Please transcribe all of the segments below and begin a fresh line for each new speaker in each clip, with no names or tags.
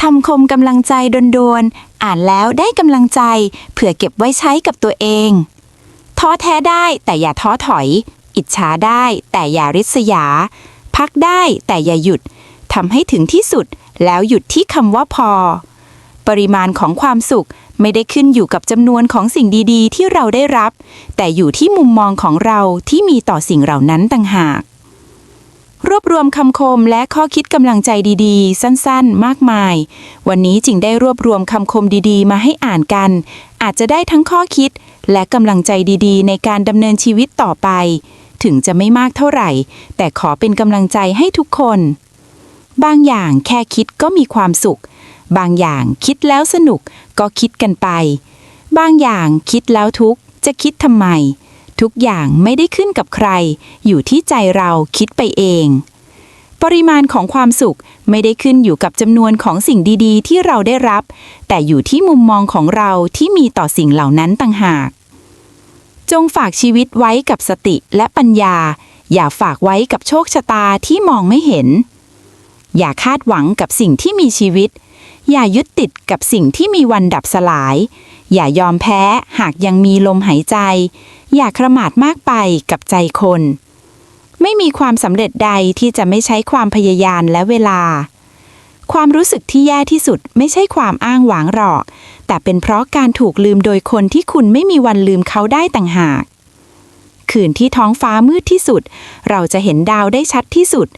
ทำคมกำลังใจโดนๆ อ่านแล้วได้กำลังใจ เผื่อเก็บไว้ใช้กับตัวเอง ท้อแท้ได้แต่อย่าท้อถอย อิจฉาได้แต่อย่าริษยา พักได้แต่อย่าหยุดทำให้ถึงที่สุดแล้วหยุดที่คำว่าพอ ปริมาณของความสุขไม่ได้ขึ้นอยู่กับจำนวนของสิ่งดีๆ ที่เราได้รับ แต่อยู่ที่มุมมองของเราที่มีต่อสิ่งเหล่านั้นต่างหาก รวบรวมคำคมและข้อคิดกำลังใจดีๆ สั้นๆ มากมาย วันนี้จึงได้รวบรวมคำคมดีๆ มาให้อ่านกัน อาจจะได้ทั้งข้อคิดและกำลังใจดีๆ ในการดำเนินชีวิตต่อไป ถึงจะไม่มากเท่าไหร่ แต่ขอเป็นกำลังใจให้ทุกคน บางอย่างแค่คิดก็มีความสุข บางอย่างคิดแล้วสนุกก็คิดกันไป บางอย่างคิดแล้วทุกข์จะคิดทำไม ทุกอย่างไม่ได้ขึ้นกับใคร อยู่ที่ใจเราคิดไปเอง ปริมาณของความสุขไม่ได้ขึ้นอยู่กับจำนวนของสิ่งดีๆ ที่เราได้รับ แต่อยู่ที่มุมมองของเราที่มีต่อสิ่งเหล่านั้นต่างหาก จงฝากชีวิตไว้กับสติและปัญญา อย่าฝากไว้กับโชคชะตาที่มองไม่เห็น อย่าคาดหวังกับสิ่งที่มีชีวิต อย่ายึดติดกับสิ่งที่มีวันดับสลาย อย่ายอมแพ้หากยังมีลมหายใจ อย่าคระหมาดมากไปกับใจคน ไม่มีความสำเร็จใดที่จะไม่ใช้ความพยายามและเวลา ความรู้สึกที่แย่ที่สุดไม่ใช่ความอ้างหวางหรอก แต่เป็นเพราะการถูกลืมโดยคนที่คุณไม่มีวันลืมเขาได้ต่างหาก คืนที่ท้องฟ้ามืดที่สุด เราจะเห็นดาวได้ชัดที่สุด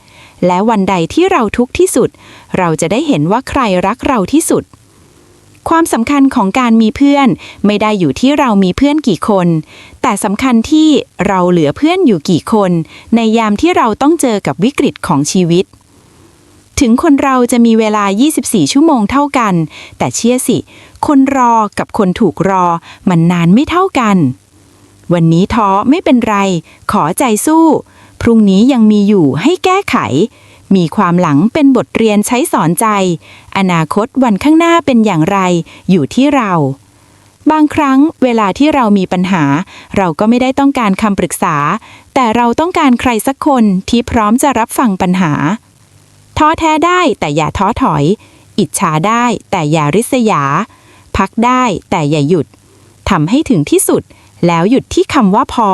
และวันใดที่เราทุกข์ที่สุด เราจะได้เห็นว่าใครรักเราที่สุด ความสำคัญของการมีเพื่อน ไม่ได้อยู่ที่เรามีเพื่อนกี่คน แต่สำคัญที่เราเหลือเพื่อนอยู่กี่คน ในยามที่เราต้องเจอกับวิกฤตของชีวิต ถึงคนเราจะมีเวลา 24 ชั่วโมงเท่ากัน แต่เชื่อสิ คนรอกับคนถูกรอ มันนานไม่เท่ากันวันนี้ท้อไม่เป็นไร ขอใจสู้ พรุ่งนี้ยังมีอยู่ให้แก้ไข มีความหลังเป็นบทเรียนใช้สอนใจ อนาคตวันข้างหน้าเป็นอย่างไร อยู่ที่เรา บางครั้งเวลาที่เรามีปัญหา เราก็ไม่ได้ต้องการคำปรึกษา แต่เราต้องการใครสักคนที่พร้อมจะรับฟังปัญหา ท้อแท้ได้แต่อย่าท้อถอย อิจฉาได้แต่อย่าริษยา พักได้แต่อย่าหยุดทำให้ถึงที่สุด แล้วหยุดที่คำว่าพอ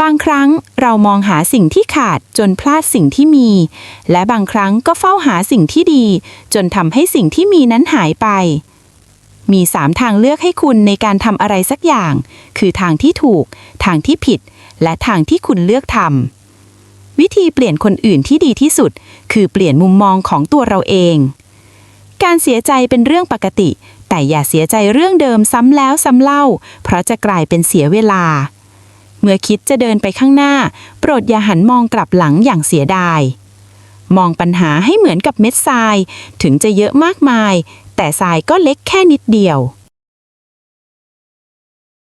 บางครั้งเรามองหาสิ่งที่ขาดจนพลาดสิ่งที่มี และบางครั้งก็เฝ้าหาสิ่งที่ดี จนทำให้สิ่งที่มีนั้นหายไป มีสามทางเลือกให้คุณในการทำอะไรสักอย่าง คือทางที่ถูก ทางที่ผิด และทางที่คุณเลือกทำวิธีเปลี่ยนคนอื่นที่ดีที่สุด คือเปลี่ยนมุมมองของตัวเราเอง การเสียใจเป็นเรื่องปกติ แต่อย่าเสียใจเรื่องเดิมซ้ำแล้วซ้ำเล่า เพราะจะกลายเป็นเสียเวลา เมื่อคิดจะเดินไปข้างหน้า โปรดอย่าหันมองกลับหลังอย่างเสียดาย มองปัญหาให้เหมือนกับเม็ดทราย ถึงจะเยอะมากมาย แต่ทรายก็เล็กแค่นิดเดียว